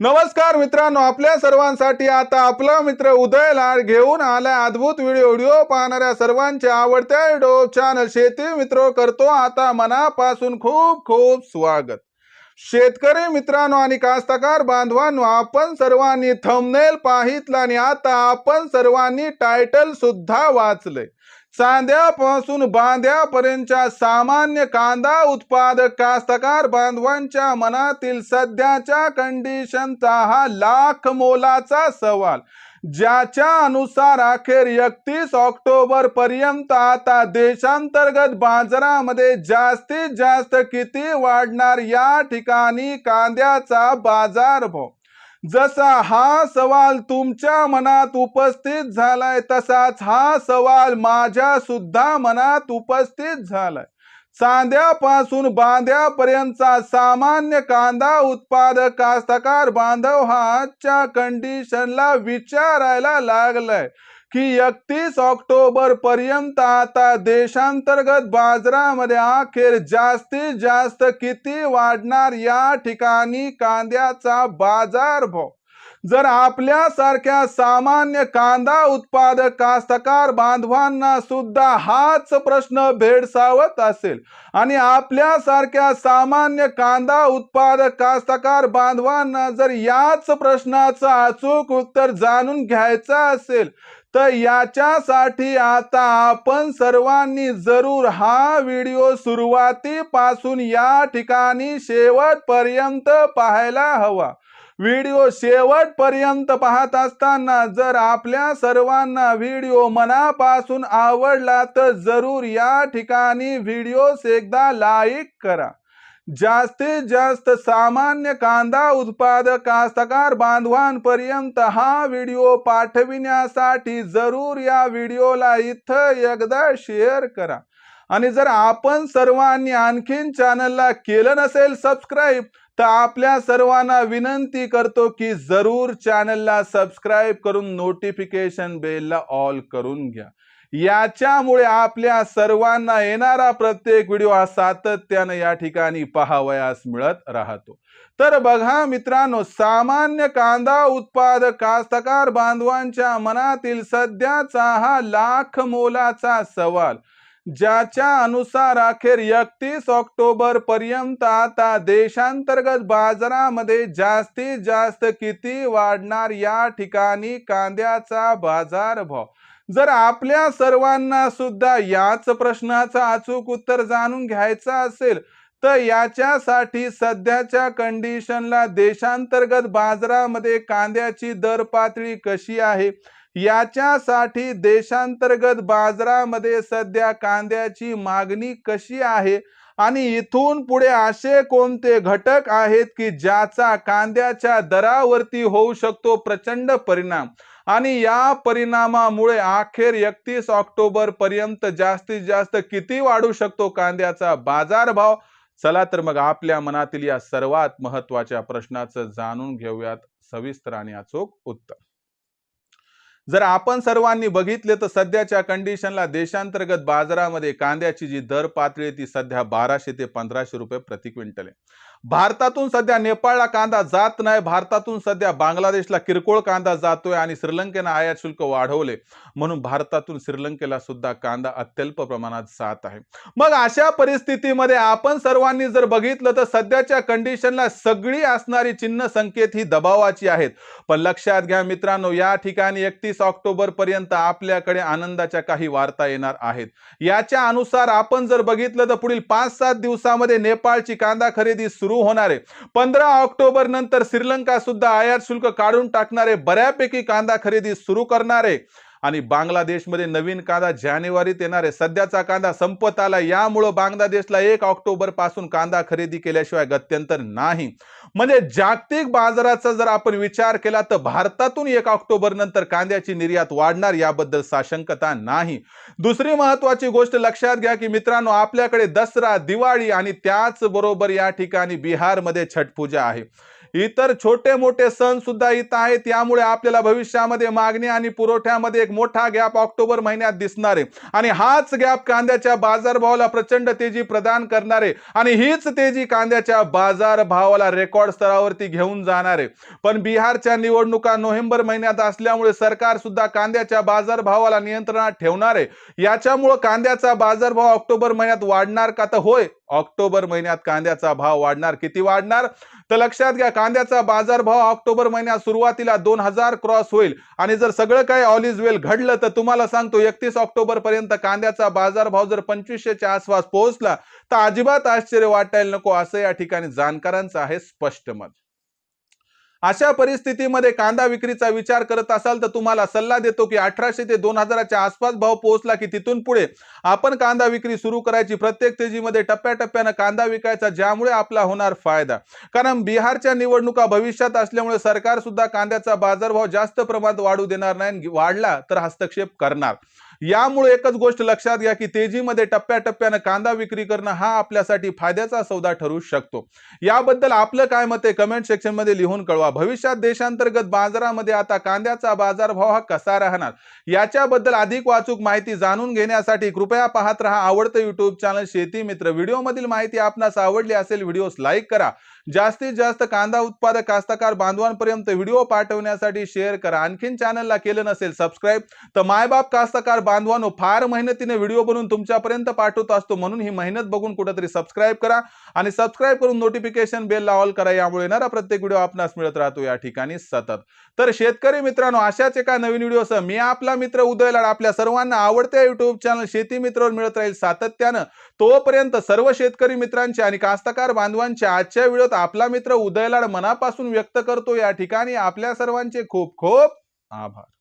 नमस्कार मित्रांनो आपल्या सर्वांसाठी आता आपला मित्र उदय लाड घेऊन आलाय अद्भुत व्हिडिओ व्हिडिओ पाहणाऱ्या सर्वांच्या आवडत्या युट्यूब चॅनल शेती मित्र करतो आता मनापासून खूप खूप स्वागत. शेतकरी मित्रांनो आणि कास्तकार बांधवांनो आपण सर्वांनी थंबनेल पाहितला आणि आता आपण सर्वांनी टायटल सुद्धा वाचलंय. चांद्यापासून बांध्यापर्यंतच्या सामान्य कांदा उत्पादक कास्तकार बांधवांच्या मनातील सध्याच्या कंडिशनचा हा लाख मोलाचा सवाल ज्याच्या अनुसार अखेर एकतीस ऑक्टोबर पर्यंत आता देशांतर्गत बाजारामध्ये जास्तीत जास्त किती वाढणार या ठिकाणी कांद्याचा बाजारभाव? जसा हा सवाल तुमच्या मनात उपस्थित झालाय तसाच हा सवाल माझ्या सुद्धा मनात उपस्थित झालाय. चांद्यापासून बांध्यापर्यंतचा सामान्य कांदा उत्पादक कास्तकार बांधव हा आजच्या कंडिशनला विचारायला लागलाय. की एकतीस ऑक्टोबर पर्यंत आता देशांतर्गत बाजारामध्ये अखेर जास्तीत जास्त किती वाढणार या ठिकाणी कांद्याचा बाजारभाव? जर आपल्यासारख्या सामान्य कांदा उत्पादक कास्तकार बांधवांना सुद्धा हाच प्रश्न भेडसावत असेल आणि आपल्यासारख्या सामान्य कांदा उत्पादक कास्तकार बांधवांना जर याच प्रश्नाचं अचूक उत्तर जाणून घ्यायचं असेल तर याच्यासाठी आता आपण सर्वांनी जरूर हा व्हिडिओ सुरुवातीपासून या ठिकाणी शेवटपर्यंत पाहायला हवा. व्हिडिओ शेवटपर्यंत पाहत असताना जर आपल्या सर्वांना व्हिडिओ मनापासून आवडला तर जरूर या ठिकाणी व्हिडिओस एकदा लाईक करा. जास्तीत जास्त सामान्य कांदा उत्पादक कास्तकार बांधवांपर्यंत हा व्हिडिओ पाठविण्यासाठी जरूर या व्हिडिओला इथं एकदा शेअर करा. आणि जर आपण सर्वांनी आणखीन चॅनलला केलं नसेल सबस्क्राईब तर आपल्या सर्वांना विनंती करतो की जरूर चॅनलला सबस्क्राईब करून नोटिफिकेशन बेलला ऑल करून घ्या. याच्यामुळे आपल्या सर्वांना येणारा प्रत्येक व्हिडिओ हा सातत्यानं या ठिकाणी पाहावयास मिळत राहतो. तर बघा मित्रांनो सामान्य कांदा उत्पादक कास्तकार बांधवांच्या मनातील सध्याचा हा लाख मोलाचा सवाल ज्याच्या अनुसार अखेर एकतीस ऑक्टोबर पर्यंत आता देशांतर्गत बाजारामध्ये जास्तीत जास्त किती वाढणार या ठिकाणी कांद्याचा बाजारभाव? जर आपल्या सर्वांना सुद्धा याच प्रश्नाचं अचूक उत्तर जाणून घ्यायचं असेल तर याच्यासाठी सध्याच्या कंडिशनला देशांतर्गत बाजारामध्ये कांद्याची दर पातळी कशी आहे? याच्यासाठी देशांतर्गत बाजारामध्ये सध्या कांद्याची मागणी कशी आहे? आणि इथून पुढे असे कोणते घटक आहेत की ज्याचा कांद्याच्या दरावरती होऊ शकतो प्रचंड परिणाम? आणि या परिणामामुळे अखेर एकतीस ऑक्टोबर पर्यंत जास्तीत जास्त किती वाढू शकतो कांद्याचा बाजारभाव? चला तर मग आपल्या मनातील या सर्वात महत्त्वाच्या प्रश्नाचं जाणून घेऊयात सविस्तर आणि अचूक उत्तर. जर आपण सर्वांनी बघितले तर सध्याच्या कंडिशनला देशांतर्गत बाजारामध्ये कांद्याची जी दर पातळी आहे ती सध्या बाराशे ते पंधराशे रुपये प्रति क्विंटल आहे. भारतातून सध्या नेपाळला कांदा जात नाही. भारतातून सध्या बांगलादेशला किरकोळ कांदा जातोय आणि श्रीलंकेनं आयात शुल्क वाढवले म्हणून भारतातून श्रीलंकेला सुद्धा कांदा अत्यल्प प्रमाणात जात आहे. मग अशा परिस्थितीमध्ये आपण सर्वांनी जर बघितलं तर सध्याच्या कंडिशनला सगळी असणारी चिन्ह संकेत ही दबावाची आहेत. पण लक्षात घ्या मित्रांनो या ठिकाणी एकतीस ऑक्टोबर पर्यंत आपल्याकडे आनंदाच्या काही वार्ता येणार आहेत. याच्या अनुसार आपण जर बघितलं तर पुढील पाच सात दिवसामध्ये नेपाळची कांदा खरेदी सुरू होणार आहे. पंधरा ऑक्टोबर नंतर श्रीलंका सुद्धा आयात शुल्क काढून टाकणारे बऱ्यापैकी कांदा खरेदी सुरू करणार आहे. आणि बांगलादेशमध्ये नवीन कांदा जानेवारीत येणार आहे. सध्याचा कांदा संपत आला. यामुळं बांगलादेशला एक ऑक्टोबरपासून कांदा खरेदी केल्याशिवाय गत्यंतर नाही. म्हणजे जागतिक बाजाराचा जर आपण विचार केला तर भारतातून एक ऑक्टोबर नंतर कांद्याची निर्यात वाढणार याबद्दल साशंकता नाही. दुसरी महत्वाची गोष्ट लक्षात घ्या की मित्रांनो आपल्याकडे दसरा दिवाळी आणि त्याचबरोबर या ठिकाणी बिहारमध्ये छठ पूजा आहे. इतर छोटे मोठे सण सुद्धा इथं आहेत. त्यामुळे आपल्याला भविष्यामध्ये मागणी आणि पुरवठ्यामध्ये एक मोठा गॅप ऑक्टोबर महिन्यात दिसणार आहे. आणि हाच गॅप कांद्याच्या बाजारभावाला प्रचंड तेजी प्रदान करणार आहे. आणि हीच तेजी कांद्याच्या बाजारभावाला रेकॉर्ड स्तरावरती घेऊन जाणार आहे. पण बिहारच्या निवडणुका नोव्हेंबर महिन्यात असल्यामुळे सरकार सुद्धा कांद्याच्या बाजारभावाला नियंत्रणात ठेवणार आहे. याच्यामुळं कांद्याचा बाजारभाव ऑक्टोबर महिन्यात वाढणार का तर होय ऑक्टोबर महिन्यात कांद्याचा भाव वाढणार. किती वाढणार? तर लक्षात घ्या कांद्याचा बाजारभाव ऑक्टोबर महिन्यात सुरुवातीला दोन हजार क्रॉस होईल. आणि जर सगळं काय ऑल इज वेल घडलं तर तुम्हाला सांगतो एकतीस ऑक्टोबर पर्यंत कांद्याचा बाजारभाव जर पंचवीसशेच्या आसपास पोहोचला तर अजिबात आश्चर्य वाटायला नको. असं या ठिकाणी जाणकारांचं आहे स्पष्ट मत. अशा परिस्थितीमध्ये कांदा विक्रीचा विचार करत असाल तर तुम्हाला सल्ला देतो की अठराशे ते दोन हजाराच्या आसपास भाव पोहोचला की तिथून पुढे आपण कांदा विक्री सुरू करायची प्रत्येक तेजीमध्ये टप्प्याटप्प्यानं कांदा विकायचा ज्यामुळे आपला होणार फायदा. कारण बिहारच्या निवडणुका भविष्यात असल्यामुळे सरकार सुद्धा कांद्याचा बाजारभाव जास्त प्रमाणात वाढू देणार नाही वाढला तर हस्तक्षेप करणार. यामुळे एकच गोष्ट लक्षात घ्या की तेजीमध्ये टप्प्याटप्प्यानं कांदा विक्री करणं हा आपल्यासाठी फायद्याचा सौदा ठरू शकतो. याबद्दल आपलं काय मत आहे कमेंट सेक्शनमध्ये लिहून कळवा. भविष्यात देशांतर्गत बाजारामध्ये आता कांद्याचा बाजारभाव हा कसा राहणार? याच्याबद्दल अधिक वाचूक माहिती जाणून घेण्यासाठी कृपया पाहत रहा आवडतं युट्यूब चॅनल शेती मित्र. व्हिडिओमधील माहिती आपणास आवडली असेल व्हिडिओस लाईक करा. जास्तीत जास्त कांदा उत्पादक कास्तकार बांधवांपर्यंत व्हिडिओ पाठवण्यासाठी शेअर करा. आणखीन चॅनलला केलं नसेल सबस्क्राईब तर मायबाप कास्तकार बांधवांनो फार मेहनतीने व्हिडिओ बनवून तुमच्यापर्यंत पाठवत असतो. म्हणून ही मेहनत बघून कुठेतरी सबस्क्राईब करा आणि सबस्क्राईब करून नोटिफिकेशन बेल ऑल करा. यामुळे येणारा प्रत्येक व्हिडिओ आपणास मिळत राहतो या ठिकाणी सतत. तर शेतकरी मित्रांनो अशाच एका नवीन व्हिडिओसह मी आपला मित्र उदय लाड आपल्या सर्वांना आवडत्या युट्यूब चॅनल शेती मित्रवर मिळत राहील सातत्यानं. तोपर्यंत सर्व शेतकरी मित्रांचे आणि कास्तकार बांधवांचे आजच्या व्हिडिओत आपला मित्र उदय लाड मनापासून व्यक्त करतो. या ठिकाणी आपल्या सर्वांचे खूप खूप आभार.